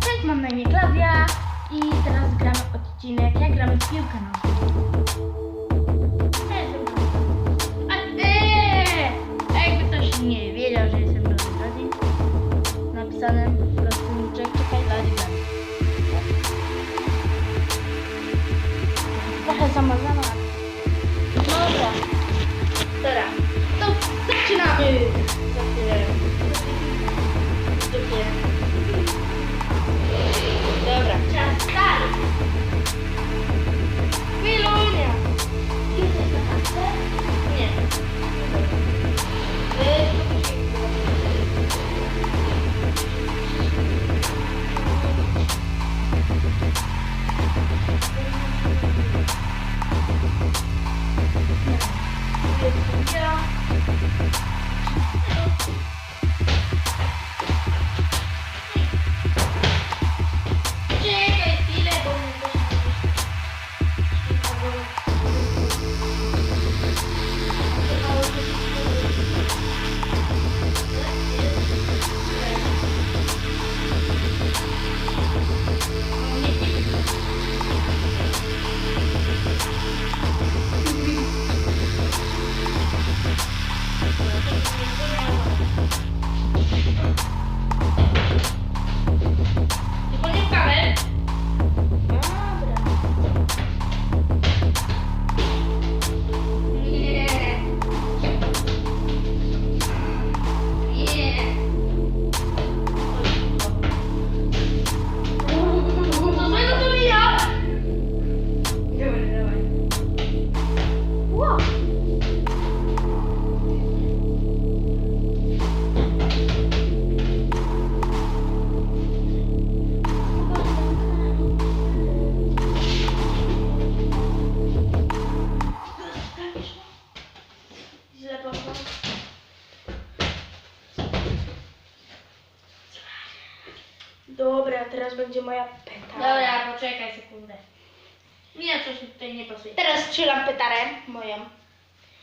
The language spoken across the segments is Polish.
Cześć, mam na imię Klaudia i teraz gramy odcinek, jak gramy w piłkę nożną. A eee! A jakby ktoś nie wiedział, że jestem Brody Brody, napisane po prostu czek, czekaj, Lali Lali. Trochę zamazana. Ja. Dobra, teraz będzie moja peta. Dobra, poczekaj sekundę. Mi na coś tutaj nie pasuje. Teraz strzelam petarę moją.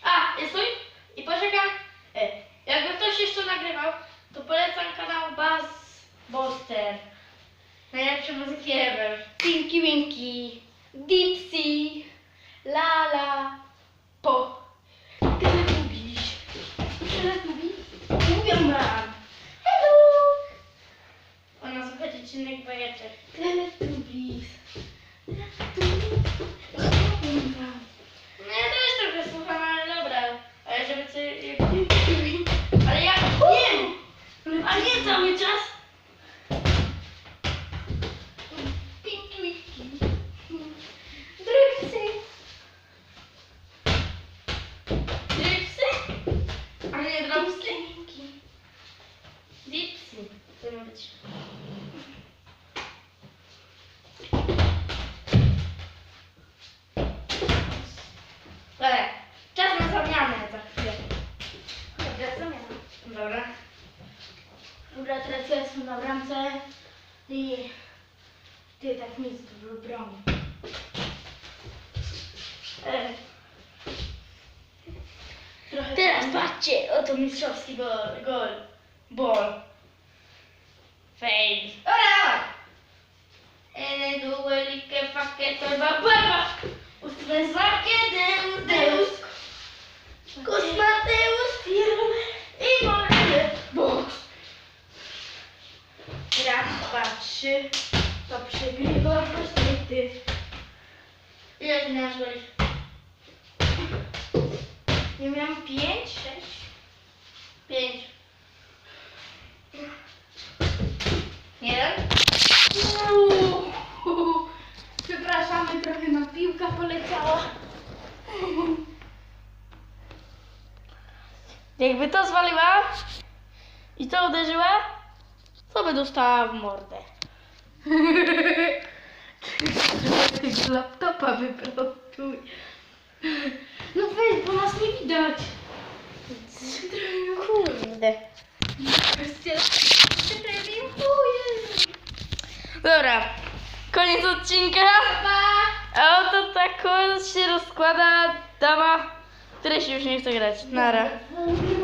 A, jest stój i poczekam. E, jakby ktoś jeszcze nagrywał, to polecam kanał Buzz Buster. Najlepszy muzyki ever. Tinky Winky, Dipsy, Lala, Po. Teletubbies. Teletubbies? Mówią wam. Hello. Dziecinnych bajeczek. Teletubbies. No ja też trochę słucham, ale dobra. Ale żeby ty... Ale ja... Nie! A nie cały czas! Dipsy. Dipsy? A nie Winky. Dipsy. To ma być. Dobra, czas na zamianę za chwilę. Dobra, zamiana. Dobra. Dobra, teraz ja jestem na bramce i ty tak nic w broni. E, Trochę teraz patrzcie, oto mistrzowski gol. Gol. Ball. Fail. Ora! Ene due like facche torba barba. Ustre sacche deus deus. Cos Mateus firme i morale. Box. raz, dwa, trzy, to przegrywa właśnie ty. Ile ty miałeś golić? Ja miałam pięć, sześć. Pięć. Jeden? Uuu, Przepraszamy, trochę na piłka poleciała. Jakby to zwaliła i to uderzyła, to by dostała w mordę. Z laptopa wyprostuj. No weź, bo nas nie widać. Kurde. Dobra, koniec odcinka. A oto tak się rozkłada dama, której się już nie chce grać. Nara.